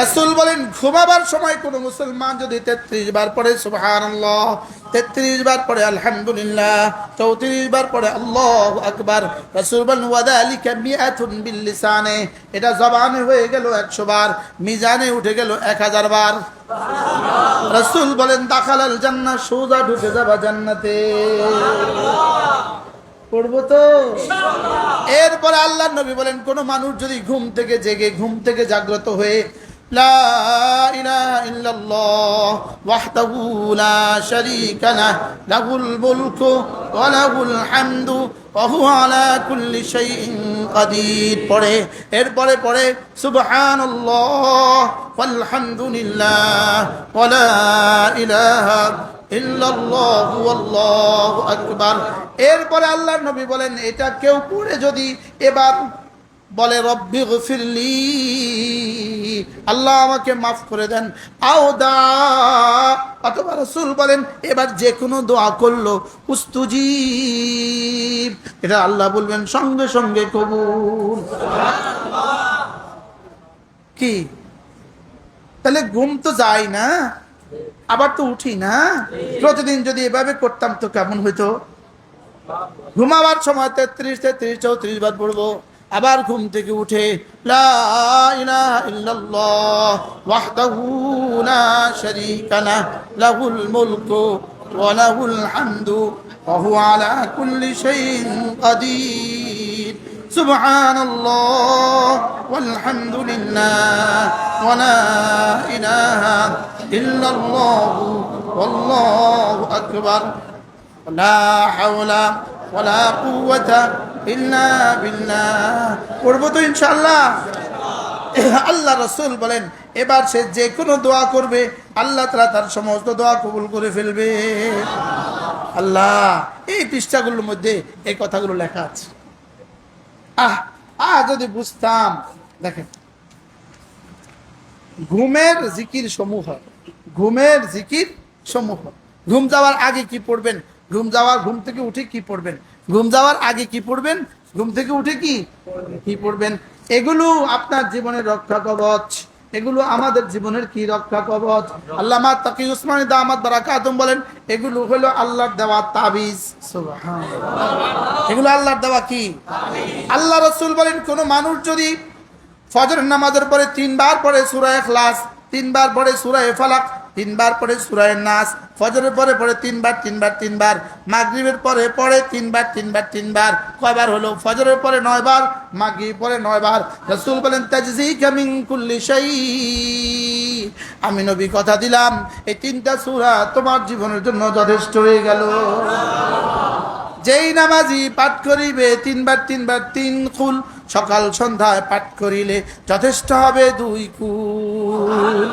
রাসূল বলেন ঘুমাবার সময় কোনো মুসলমান যদি তেত্রিশ বার পড়ে সুবহানাল্লাহ তেত্রিশ বার পড়ে আলহামদুলিল্লাহ চৌত্রিশ বার পড়ে আল্লাহ আকবার রাসূল বলেন ওয়াদালিকা মিআতুন বিল লিসানে এটা জবানে হয়ে গেল একশো বার মিজানে উঠে গেল এক হাজার বার। রাসূল বলেন দাখালাল জান্নাহ সোজা ঢুকে যাবা জান্নাতে। পড়ব তো। এরপরে আল্লাহ নবী বলেন কোন মানুষ যদি ঘুম থেকে জেগে ঘুম থেকে জাগ্রত হয়ে ইলাহা ইল্লাল্লাহ ওয়াহদাহু লা শারীকা লাহ, লাহুল মুলকু ওয়া লাহুল হামদু ওয়া হুয়া আলা কুল্লি শাইইন কাদির। পড়ে, এরপরে পড়ে, সুবহানাল্লাহ ওয়াল হামদুলিল্লাহ ওয়া লা ইলাহা আকবার। এরপরে আল্লাহর নবী বলেন, এটা কেউ পড়ে যদি এবার বলে, রব্বি গফিরলি। আল্লাহ আমাকে মাফ করে দেন। আও দা অথবা রসুল বলেন, এবার যে কোনো দোয়া করল, উস্তুজিব। এটা আল্লাহ বলবেন, সঙ্গে সঙ্গে কবুল। কি? তাহলে ঘুম তো যায় না, আবার তো উঠি না। প্রতিদিন যদি এভাবে করতাম তো কেমন হইতো? ঘুমাবার সময় তেত্রিশ তেত্রিশ, চৌত্রিশ বার পড়ব। আবার ঘুম থেকে উঠে লা ইলাহা ইল্লাল্লাহ ওয়াহদাহু লা শারীকা লাহ লাহুল মুলকু ওয়া লাহুল হামদু ওয়া হুয়া আলা কুল্লি শাইইন কাদির سبحان الله والحمد لله ولا إله إلا الله والله أكبر لا حول ولا قوة ইল্লা তো ইনশাল্লাহ আল্লাহ রসুল বলেন, এবার সে যে কোনো দোয়া করবে, আল্লাহ তালা তার সমস্ত দোয়া কবুল করে ফেলবে। আল্লাহ, এই পৃষ্ঠাগুলোর মধ্যে এই কথাগুলো লেখা আছে। আহ আহ, যদি বুঝতাম। দেখেন, ঘুমের জিকির সমূহ। ঘুমের জিকির সমূহ। ঘুম যাওয়ার আগে কি পড়বেন? ঘুম যাওয়ার ঘুম থেকে উঠে কি পড়বেন? ঘুম যাওয়ার আগে কি পড়বেন? ঘুম থেকে উঠে কি? কি পড়বেন? এগুলো আপনার জীবনের রক্ষা কবচ। এগুলো আমাদের জীবনের কি রক্ষা কবচ? আল্লামা তাকি উসমান দামাত বারাকাতুম বলেন এগুলো হলো আল্লাহর দেওয়া তাবিজ। এগুলো আল্লাহর দেওয়া কি? আল্লাহ রসুল বলেন কোন মানুষ যদি ফজর নামাজের পরে তিনবার পরে সুরায় খ্লাস তিনবার পড়ে সুরায় ফালাক তিনবার পড়ে সুরায় নাস, ফজরের পরে পড়ে তিনবার তিনবার তিনবার, মাগরিবের পরে পরে তিনবার তিনবার তিনবার। কয়বার হলো? ফজরের পরে নয়বার মাগরিব পরে নয়বার। রসুল বলেন তাজজি কামিং কুল্লি শাই আমি নবী, কথা দিলাম, এই তিনটা সূরা তোমার জীবনের জন্য যথেষ্ট হয়ে গেল। যেই নামাজি পাঠ করিবে, তিনবার তিনবার, তিন কুল, সকাল সন্ধ্যায় পাঠ করিলে যথেষ্ট হবে দুই কুল।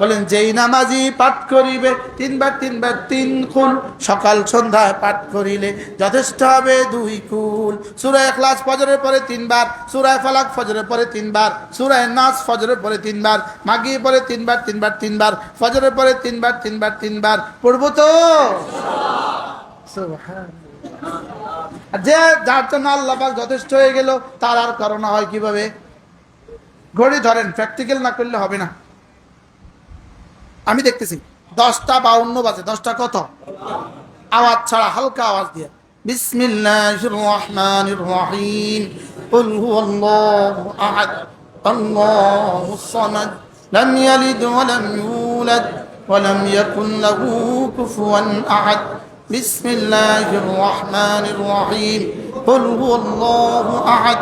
বলেন, যেই নামাজি পাঠ করিবে, তিনবার তিনবার তিন কুল সকাল সন্ধ্যায় পাঠ করিলে যথেষ্ট হবে দুই কুল সুরায় ক্লাস ফজরের পরে তিনবার, সুরায় ফালাক ফজরের পরে তিনবার, সুরায় নাচ ফজরের পরে তিনবার মাগি পরে তিনবার তিনবার তিনবার, ফজরের পরে তিনবার তিনবার তিনবার। পড়ব তো? যে, যার জন্য আল্লাহ পাক যথেষ্ট হয়ে গেল, তার আর করোনা হয় কীভাবে? ঘড়ি ধরেন প্র্যাকটিক্যাল না করলে হবে না। আমি দেখতেছি দশটা বাউন্ন বাজে দশটা কত আওয়াজ ছাড়া হালকা আওয়াজ দিয়ে বিসমিল্লাহির রহমানির রহিম قل هو الله أحد الله الصمد لم يلد ولم يولد ولم يكن له كفوا أحد بسم الله الرحمن الرحيم قل هو الله أحد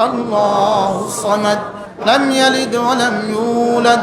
الله الصمد لم يلد ولم يولد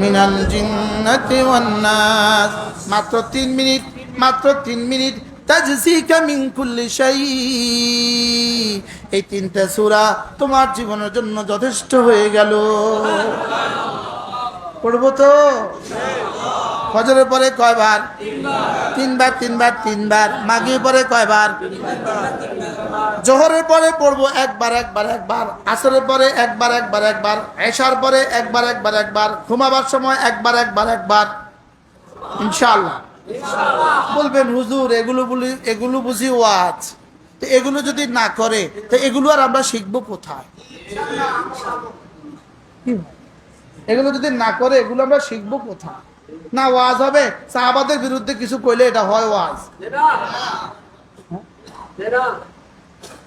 মিনাল জিন্নাতি ওয়ান নাস। মাত্র 3 মিনিট, মাত্র 3 মিনিট। তাজজিকা মিন কুল্লি শাই এই তিনটা সূরা তোমার জীবনের জন্য যথেষ্ট হয়ে গেল। পড়ব তো? ইনশাআল্লাহ ফজরের পরে কয়বার? তিনবার তিনবার তিনবার। মাগির পরে কয়বার? জোহরের পরে পড়ব একবার একবার একবার। আসরের পরে একবার একবার একবার। এশার পরে একবার একবার একবার। ঘুমাবার সময় একবার একবার একবার। ইনশাআল্লাহ। বলবেন, হুজুর, এগুলো বলি, এগুলো বুঝি ওয়াজ। তো এগুলো যদি না করে, তো এগুলো আর আমরা শিখব কোথায়? এগুলো যদি না করে, এগুলো আমরা শিখব কোথায়? না ওয়াজ হবে। সাহাবাদের বিরুদ্ধে কিছু কইলে এটা হয় ওয়াজ।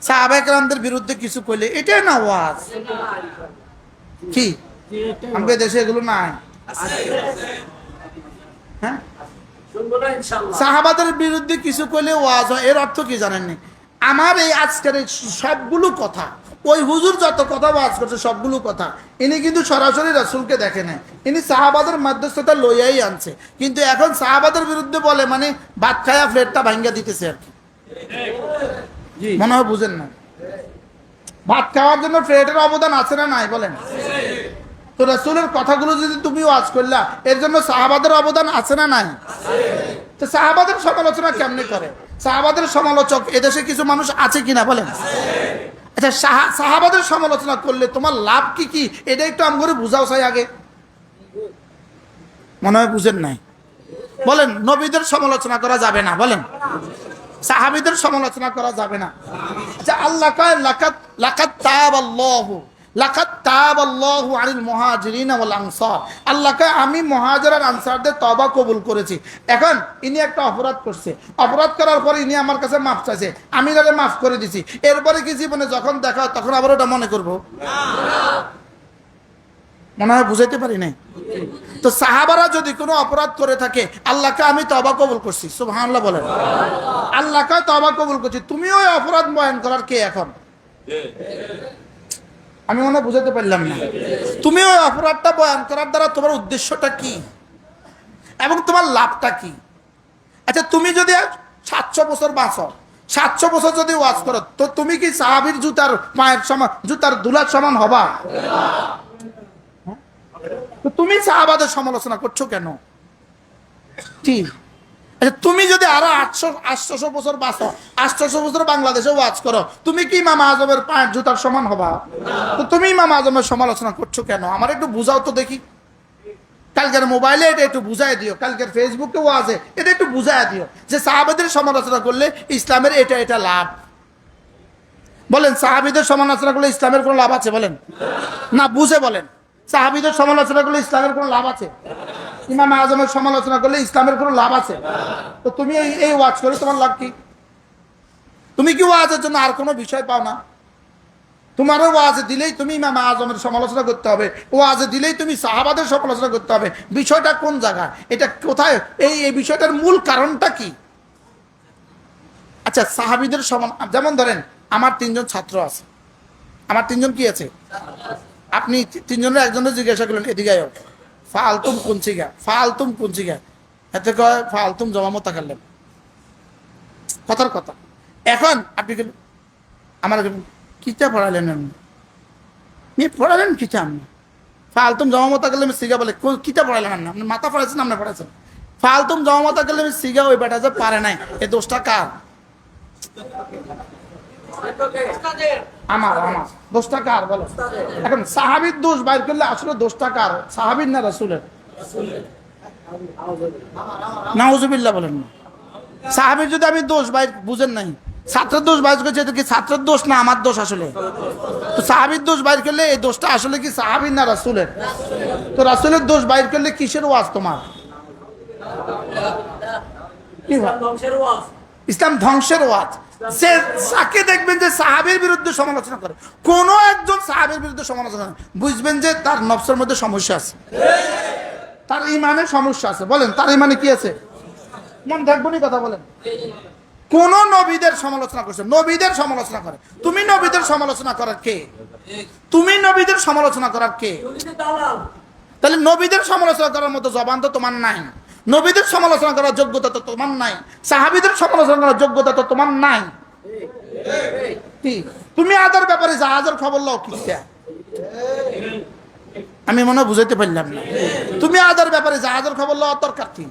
সাহাবাহামদের বিরুদ্ধে কিছু কইলে এটাই না ওয়াজ। কি? আমাদের দেশে এগুলো নাই? হ্যাঁ? সাহাবাদের বিরুদ্ধে কিছু করলে ওয়াজ হয়। এর অর্থ কি জানেননি? আমার এই আজকের সবগুলো কথা ওই হুজুর যত কথা ওয়াজ করছে সবগুলো কথা। ইনি কিন্তু সরাসরি রাসুলকে দেখে নেয়। ইনি সাহাবাদের মধ্যস্থতা লইয়াই আনছে। কিন্তু এখন সাহাবাদের বিরুদ্ধে বলে মানে ভাত খায়া ফ্লেটটা ভাঙ্গা দিতেছে আর কি। মনে হয় বুঝেন না? ভাত খাওয়ার জন্য ফ্লেটের অবদান আছে না নাই বলেন? তো রাসুলের কথাগুলো যদি তুমি ওয়াজ করলা এর জন্য সাহাবাদের অবদান আছে না নাই? তো সাহাবাদের সমালোচনা কেমনে করে? সাহাবাদের সমালোচক এদেশে কিছু মানুষ আছে কিনা বলেন? আচ্ছা সাহা- সাহাবাদের সমালোচনা করলে তোমার লাভ কি কি? এটা একটু আম করে বুঝাও চাই আগে। মনে হয় বুঝেন নাই। বলেন, নবীদের সমালোচনা করা যাবে না, বলেন। সাহাবিদের সমালোচনা করা যাবে না। আচ্ছা আল্লাহ লাকাত লাকাত তাব আল্লাহ লাকাত তাব আল্লাহু আনিল মুহাজিরিন ওয়াল আনসার। আমি এখন ইনি একটা অপরাধ করছে। অপরাধ ইনি আমার কাছে মাফ চাইছে। আমি মাফ দিছি। এরপরে কি জীবনে যখন দেখা তখন আবার ওটা মনে করব? মনে হয় বুঝাইতে পারি নাই? তো সাহাবারা যদি কোনো অপরাধ করে থাকে, আল্লাহকে আমি তবা কবুল করছি। সুবহানাল্লাহ বলেন। আল্লাহকে তবা কবুল করছি। তুমি ওই অপরাধ বয়ান করার কে এখন? আমি মনে হয় বুঝাতে পারলাম না। তুমি ওই অপরাধটা বয়ান করার দ্বারা তোমার উদ্দেশ্যটা কি? এবং তোমার লাভটা কি? আচ্ছা তুমি যদি সাতশো বছর বাঁচো, সাতশো বছর যদি ওয়াজ করো, তো তুমি কি সাহাবির জুতার পায়ের সমান, জুতার দুলার সমান হবা? তো তুমি সাহাবাদের সমালোচনা করছ কেন? কি? আচ্ছা তুমি যদি আরও আটশো, আটশোশো বছর বাঁচো, আটশোশো বছর বাংলাদেশে ওয়াজ করো, তুমি কি মামা আজমের পায়ের জুতার সমান হবা? তো তুমি মামা আজমের সমালোচনা করছ কেন? আমার একটু বুঝাও তো দেখি। কালকের মোবাইলে এটা একটু বুঝাই দিও, কালকের ফেসবুকে ওয়াজে এটা একটু বুঝাই দিও যে সাহাবেদের সমালোচনা করলে ইসলামের এটা এটা লাভ। বলেন, সাহাবিদের সমালোচনা করলে ইসলামের কোনো লাভ আছে বলেন? না, বুঝে বলেন। সাহাবিদের সমালোচনা করলে ইসলামের কোনো লাভ আছে? ইমাম আজমের সমালোচনা করলে ইসলামের কোনো লাভ আছে? তো তুমি এই ওয়াজ করে তোমার লাভ কি? তুমি কি ওয়াজের জন্য আর কোনো বিষয় পাও না? তোমারও ওয়াজে দিলেই তুমি ইমাম আজমের সমালোচনা করতে হবে। ওয়াজে দিলেই তুমি সাহাবাদের সমালোচনা করতে হবে। বিষয়টা কোন জায়গায়? এটা কোথায়? এই এই বিষয়টার মূল কারণটা কি? আচ্ছা সাহাবিদের সমান যেমন ধরেন, আমার তিনজন ছাত্র আছে। আমার তিনজন কি আছে? আপনি তিনজনের একজনের জিজ্ঞাসা করলেন, এদিকে ফালতুম কুঞ্চিগা ফালতুম কুঞ্চিগা এতে কয়, ফালতুম জমামতা করলেন। কথার কথা। এখন আপনি আমার কিতা পড়ালেন আপনি? পড়ালেন কিতা আপনি? ফালতুম জমামতা করলে আমি সিগা বলে কিতা পড়ালেন আপনি? আপনি মাথা পড়াইছেন, আপনি পড়াইছেন। ফালতুম জমামতা করলে আমি সিগা ওই বেটা যে পারে নাই। এ দোষটা কার? আমার আমার। বলো? এখন সাহাবির দোষ বাইর করলে আসলে দোষটা সাহাবির না বলেন না। সাহাবির যদি আমি দোষ বাইর, বুঝেন নাই। ছাত্রের দোষ বাইর করছে কি ছাত্রের দোষ না আমার দোষ আসলে? তো সাহাবির দোষ বাইর করলে এই দোষটা আসলে কি সাহাবির না রাসুলের? তো রাসুলের দোষ বাইর করলে কিসের ওয়াজ তোমার? ইসলাম ধ্বংসের ওয়াজ। যে যাকে দেখবেন যে সাহাবের বিরুদ্ধে সমালোচনা করে কোন একজন সাহাবের বিরুদ্ধে সমালোচনা করে, বুঝবেন যে তার নফসের মধ্যে সমস্যা আছে। তার ইমানের সমস্যা আছে। বলেন তার ইমানে কি আছে? মন থাকবনি কথা বলেন। কোন নবীদের সমালোচনা করছে নবীদের সমালোচনা করে। তুমি নবীদের সমালোচনা করার কে? তুমি নবীদের সমালোচনা করার কে? তাহলে নবীদের সমালোচনা করার মতো জবান তো তোমার নাই নবীদের সমালোচনা করার যোগ্যতা তো তোমার নাই। সাহাবিদের সমালোচনা করার যোগ্যতা তো তোমার নাই। তুমি আদার ব্যাপারে জাহাজের খবর লও কি আমি মনে বুঝাইতে পারলাম না। তুমি আদার ব্যাপারে জাহাজের খবর লওয়ার দরকার কি?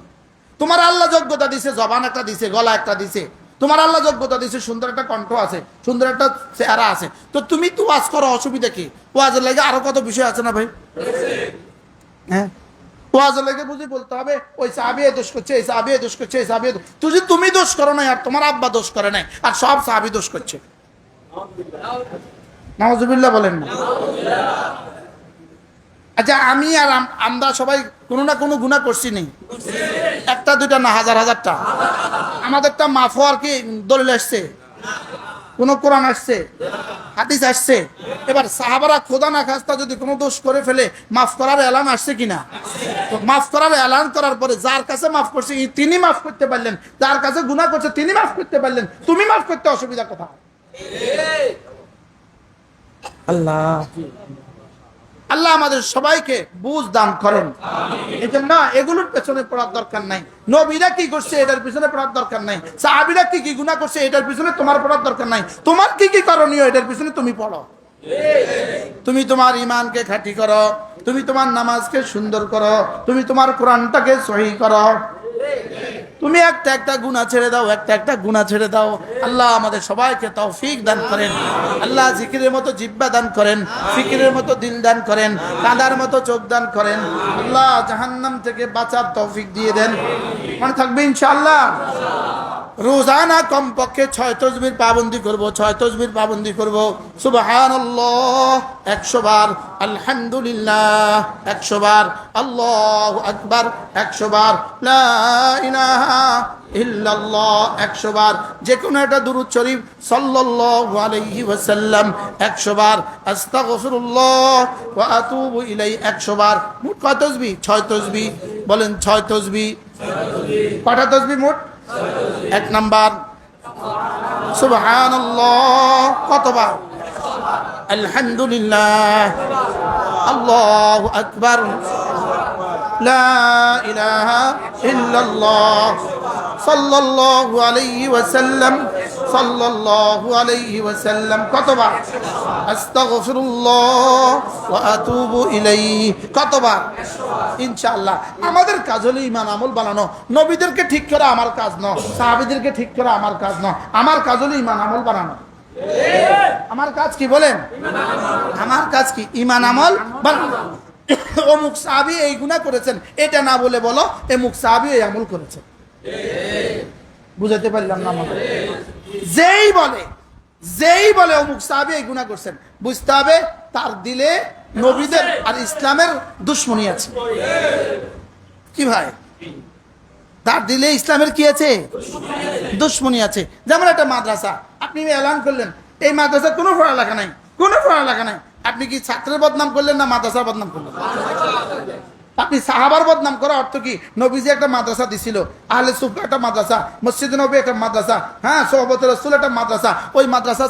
তোমার আল্লাহ যোগ্যতা দিছে, জবান একটা দিছে, গলা একটা দিছে। তোমার আল্লাহ যোগ্যতা দিছে, সুন্দর একটা কণ্ঠ আছে, সুন্দর একটা চেহারা আছে। তো তুমি তো ওয়াজ করো, অসুবিধা কি? ওয়াজের লাগে আরও কত বিষয় আছে না ভাই? হ্যাঁ? বলতে হবে, ওই সাহাবি এ দোষ করছে, এই সাহাবি এ দোষ করছে, এই সাহাবি এ দোষ- তুই তুমি দোষ করো নাই আর তোমার আব্বা দোষ করে নাই, আর সব সাহাবি দোষ করছে। নামাজুবিল্লাহ বলেন না। আচ্ছা আমি আর আমরা সবাই কোনো না কোনো গুণা করছি নেই একটা, দুইটা না, হাজার, হাজারটা। আমাদেরটা মাফ হওয়ার কি দলিল আসছে কোন কোরআন আসছে, হাদিস আসছে, এবার সাহাবারা খোদা না খাস্তা যদি কোনো দোষ করে ফেলে, মাফ করার এলান আসছে কিনা? মাফ করার এলান করার পরে যার কাছে মাফ করছে তিনি মাফ করতে পারলেন, যার কাছে গুণা করছে, তিনি মাফ করতে পারলেন, তুমি মাফ করতে অসুবিধা কথা আল্লাহ। আল্লাহ আমাদের সবাইকে বুঝ দান করেন। এই জন্য এগুলোর পেছনে পড়ার দরকার নাই। নবীরা কি করছে, এটার পিছনে পড়ার দরকার নাই। সাহাবিরা কি কি গুণা করছে, এটার পিছনে তোমার পড়ার দরকার নাই। তোমার কি কি করণীয়, এটার পিছনে তুমি পড়ো। তুমি তোমার ইমানকে খাঁটি করো, তুমি তোমার নামাজকে সুন্দর করো, তুমি তোমার কোরআনটাকে সহি করো। তুমি একটা একটা গুণা ছেড়ে দাও, একটা একটা গুণা ছেড়ে দাও। আল্লাহ আমাদের সবাইকে তৌফিক দান করেন। আল্লাহ জিকিরের মতো জিব্বা দান করেন, ফিকিরের মতো দিল দান করেন, কাঁদার মতো চোখ দান করেন। আল্লাহ জাহান্নাম থেকে বাঁচার তৌফিক দিয়ে দেন। মানে থাকবে ইনশাআল্লাহ? রোজানা কমপক্ষে ছয় তসবির পাবন্দি করব, ছয় তসবির পাবন্দি করব। সুবহান একশো বার আলহামদুলিল্লাহ, একশো বার আল্লাহ আকবার, একশো বার ইল্লাল্লাহ যে কোনো একটা তসবি ছয় বলেন ছয় কটা তসবি মোট? এক নাম্বার সুবহানাল্লাহ কতবার? আলহামদুলিল্লাহ আল্লাহু আকবার ইলাহা ইল্লাল্লাহ সাল্লাল্লাহু আলাইহি ওয়াসাল্লাম আমাদের কাজ হলো ইমান আমল বানানো। নবীদেরকে ঠিক করা আমার কাজ নয়, সাহাবীদেরকে ঠিক করা আমার কাজ নয়। আমার কাজ হলো ইমান আমল বানানো। আমার কাজ কি বলেন? আমার কাজ কি? ইমান আমল অমুক সাহাবি এই গুণা করেছেন, এটা না বলে বলো, এমুক সাহাবি এই আমল করেছেন। বুঝাতে পারলাম না আমাকে। যেই বলে যেই বলে অমুক সাহাবি এই গুণা করছেন, বুঝতে হবে তার দিলে নবীদের আর ইসলামের দুশ্মনী আছে। কি ভাই? তার দিলে ইসলামের কি আছে? দুশ্মনী আছে। যেমন একটা মাদ্রাসা, আপনি এলান করলেন, এই মাদ্রাসার কোনো পড়ালেখা নাই, কোনো পড়ালেখা নাই। আপনি কি ছাত্রের বদনাম করলেন না মাদ্রাসার বদনাম করলেন? আপনি সাহাবার বদনাম করা অর্থ কি? নবীজি একটা মাদ্রাসা দিছিল, আহলে সুফ একটা মাদ্রাসা, মসজিদ নবী একটা মাদ্রাসা হ্যাঁ সোহবত রসুল একটা মাদ্রাসা। ওই মাদ্রাসা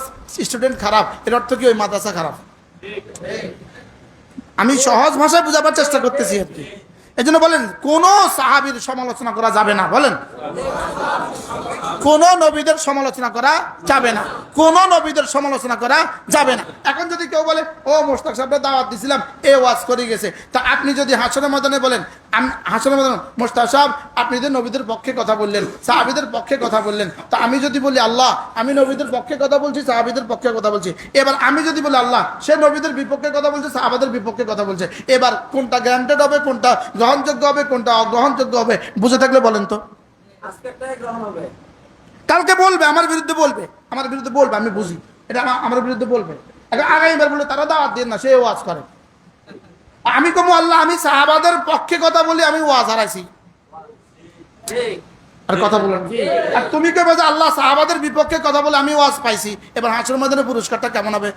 স্টুডেন্ট খারাপ, এর অর্থ কি ওই মাদ্রাসা খারাপ? আমি সহজ ভাষায় বোঝাবার চেষ্টা করতেছি আর কি। এই জন্য বলেন, কোন সাহাবির সমালোচনা করা যাবে না, বলেন। কোন নবীদের সমালোচনা করা যাবে না, কোন নবীদের সমালোচনা করা যাবে না। এখন যদি কেউ বলে, ও মোস্তাক সাহেব দাওয়াত দিছিলাম, এ ওয়াজ করে গেছে। তা আপনি যদি হাসনের ময়দানে বলেন আমি ময়দানে মোস্তাক সাহেব, আপনি যে নবীদের পক্ষে কথা বললেন, সাহাবিদের পক্ষে কথা বললেন, তা আমি যদি বলি, আল্লাহ, আমি নবীদের পক্ষে কথা বলছি, সাহাবিদের পক্ষে কথা বলছি। এবার আমি যদি বলি, আল্লাহ, সে নবীদের বিপক্ষে কথা বলছে, সাহাবাদের বিপক্ষে কথা বলছে। এবার কোনটা গ্যারান্টেড হবে, কোনটা গ্রহণযোগ্য হবে, কোনটা অগ্রহণযোগ্য হবে, বুঝে থাকলে বলেন তো। কালকে বলবে, আমার বিরুদ্ধে বলবে, আমার বিরুদ্ধে বলবে, আমি বুঝি। এটা আমার বিরুদ্ধে বলবে। আগামীবার বলে, তারা দাওয়াত দেন না, সে ওয়াজ করে। আমি কমু আল্লাহ, আমি সাহাবাদের পক্ষে কথা বলি, আমি ওয়াজ হারাইছি। আর কথা বলেন আর তুমি কে বলছো আল্লাহ সাহাবাদের বিপক্ষে কথা বলে আমি ওয়াজ পাইছি, এবার হাসর ময়দানের পুরস্কারটা কেমন হবে?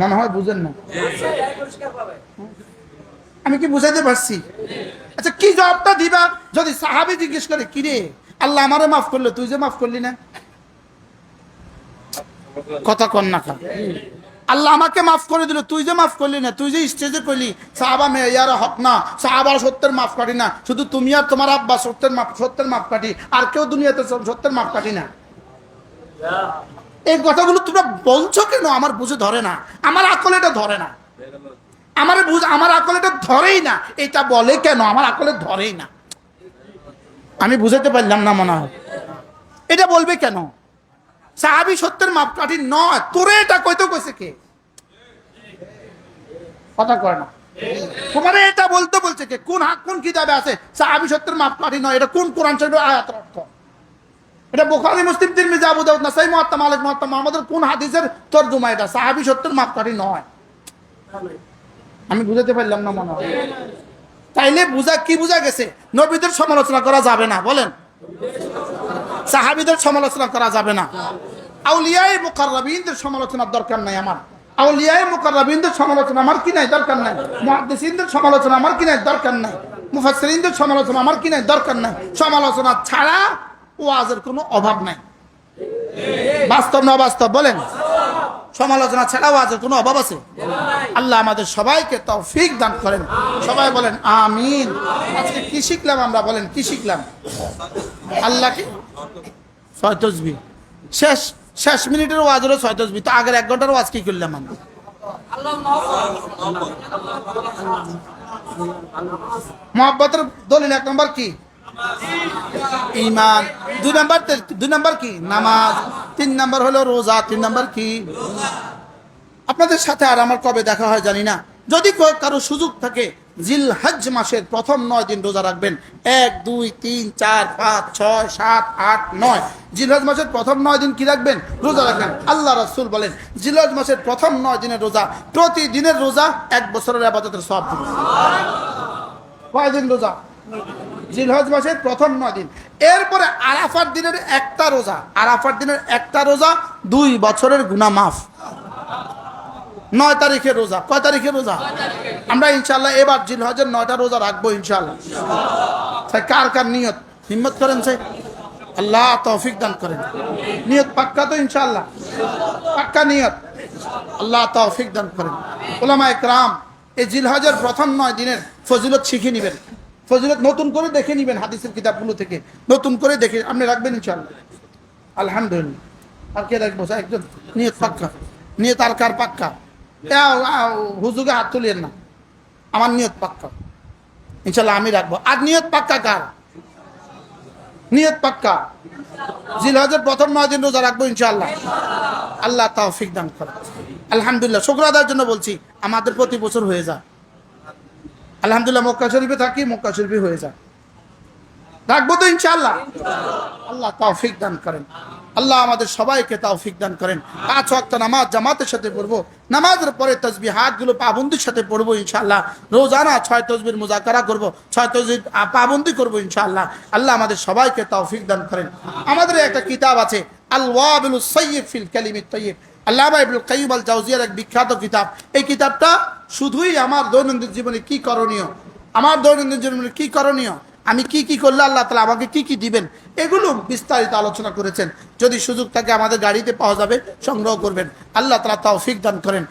মনে হয় বুঝেন না। আমি কি বুঝাইতে পারছি? আচ্ছা কি জবাবটা দিবা যদি সাহাবি জিজ্ঞেস করে কি রে আল্লাহ আমারে মাফ করল, তুই যে মাফ করলি না? কথা কন না। আল্লাহ আমাকে মাফ করে দিল। তুই যে মাফ করলি না, তুই যে স্টেজে কইলি, সাহাবা মেয়ার হক না, সাহাবার সত্যের মাফ কাটি না, শুধু তুমি আর তোমার আব্বা সত্যের মাপ সত্যের মাফ কাটি আর কেউ দুনিয়াতে সত্যের মাফ কাটি না। এই কথাগুলো তোমরা বলছো কেন? আমার বুঝে ধরে না। আমার আকল এটা ধরে না। আমার বুঝ আমার আকল এটা ধরেই না। এটা বলে কেন? আমার আকলে ধরেই না। আমি বুঝাতে পারলাম না মনে হয়। এটা বলবে কেন? সাহাবি সত্যের মাপকাঠি নয়। তোরে এটা কইতে কইছে কে? কথা কয় না। তোমারে এটা বলতে বলছে কে? কোন হাত কোন কিতাবে আছে? সাহাবি সত্যের মাপকাঠি নয়। এটা কোন কোরআন শরীফের আয়াতের অর্থ? এটা বুখারী, মুসলিম, তিরমিজি, আবু দাউদ, নাসাই মুয়াত্তা মালিক মুয়াত্তা মুহাম্মদের কোন হাদিসের তরজমা এটা? সাহাবি সত্যের মাপকাঠি নয়। আমি বুঝাতে পারলাম না মনে হয়। তাইলে বুঝা, কি বুঝা গেছে? নবীদের সমালোচনা করা যাবে না, বলেন। সাহাবিদের সমালোচনা করা যাবে না। আউলিয়ায় মুকাররাবিনদের সমালোচনার দরকার নাই আমার। আউলিয়ায় মুকাররাবিনদের সমালোচনা আমার কি নাই? দরকার নাই। মুহাদ্দিসিনদের সমালোচনা আমার কি নাই? দরকার নাই। মুফাসসিরিনদের সমালোচনা আমার কি নাই? দরকার নাই। সমালোচনা ছাড়া ওয়াজের কোনো অভাব নাই। বাস্তব না বাস্তব বলেন? সমালোচনা ছাড়া ওয়াজের কোনো অভাব আছে? আল্লাহ আমাদের সবাইকে তৌফিক দান করেন। সবাই বলেন, আমিন। আজকে কি শিখলাম আমরা বলেন, কি শিখলাম? আল্লাহকে ছয় তসবি শেষ শেষ মিনিটের ওয়াজ হলো ছয় তসবি তো আগের এক ঘণ্টার ওয়াজ কি করলাম আল্লাহ মহব্বতের দলিল এক নম্বর কি? ইমান দুই নম্বর দুই নম্বর কি? নামাজ। তিন নম্বর হলো রোজা। তিন নম্বর কি? আপনাদের সাথে আর আমার কবে দেখা হয় জানি না। যদি কারও সুযোগ থাকে জিল হজ মাসের প্রথম নয় দিন রোজা রাখবেন। এক, দুই, তিন, চার, পাঁচ, ছয়, সাত, আট, নয়। জিলহজ মাসের প্রথম নয় দিন কি রাখবেন? রোজা রাখবেন। আল্লাহ রাসূল বলেন জিলহজ মাসের প্রথম নয় দিনের রোজা প্রতিদিনের রোজা এক বছরের আবাদতের সব দিন কয়দিন রোজা? জিলহজ মাসের প্রথম নয় দিন। এরপরে আরাফার দিনের একটা রোজা। আরাফার দিনের একটা রোজা দুই বছরের গুনাহ মাফ। নয় তারিখের রোজা। কয় তারিখের রোজা? আমরা ইনশাল্লাহ এবার জিল জিলহজের নয়টা রোজা রাখব ইনশাল্লাহ তাই কার কার নিয়ত? হিম্মত করেন সে আল্লাহ তৌফিক দান করেন। নিয়ত পাক্কা তো ইনশাল্লাহ পাক্কা নিয়ত। আল্লাহ তৌফিক দান করেন। ওলামা একরাম এই জিলহজের প্রথম নয় দিনের ফজিলত শিখে নেবেন। ফজিলত নতুন করে দেখে নেবেন হাদিসের কিতাবগুলো থেকে। নতুন করে দেখে আপনি রাখবেন ইনশাল্লাহ আলহামদুলিল্লাহ। আর কে রাখব? একজন। নিয়ত পাক্কা। নিয়ত আর কার পাক্কা? হুজুগে হাত তুলিয়েন না। আমার নিয়ত পাক্কা। ইনশাল্লাহ আমি রাখব। আর নিয়ত পাক্কা কার? নিয়ত পাক্কা। জিলহজের প্রথম নয় দিন রোজা রাখব ইনশাল্লাহ আল্লাহ তাওফিক দান করে আলহামদুলিল্লাহ, শুক্র আদায়ের জন্য বলছি, আমাদের প্রতি বছর হয়ে যায়। আলহামদুলিল্লাহ, মক্কা শরীফে থাকি, মক্কা শরীফে হয়ে যায়। রাখব তো ইনশাল্লাহ আল্লাহ তৌফিক দান করেন। আল্লাহ আমাদের সবাইকে তৌফিক দান করেন। পাঁচ ওয়াক্ত নামাজ জামাতের সাথে পড়ব। নামাজের পরে তসবি হাতগুলো পাবন্দির সাথে পড়ব ইনশাআল্লাহ। রোজানা ছয় তসবির মুজাকারা করব, ছয় তসবির পাবন্দি করব ইনশাআল্লাহ। আল্লাহ আমাদের সবাইকে তৌফিক দান করেন। আমাদের একটা কিতাব আছে আল ওয়াবিল সৈয়দ ফিল কালিমিত আল্লাহ এক বিখ্যাত কিতাব। এই কিতাবটা শুধুই আমার দৈনন্দিন জীবনে কি করণীয়? আমার দৈনন্দিন জীবনে কি করণীয়? আমি কি কি করলে আল্লাহ তালা আমাকে কি কি দিবেন? এগুলো বিস্তারিত আলোচনা করেছেন। যদি সুযোগ থাকে আমাদের গাড়িতে পাওয়া যাবে, সংগ্রহ করবেন। আল্লাহ তালা তাও ফিক দান করেন।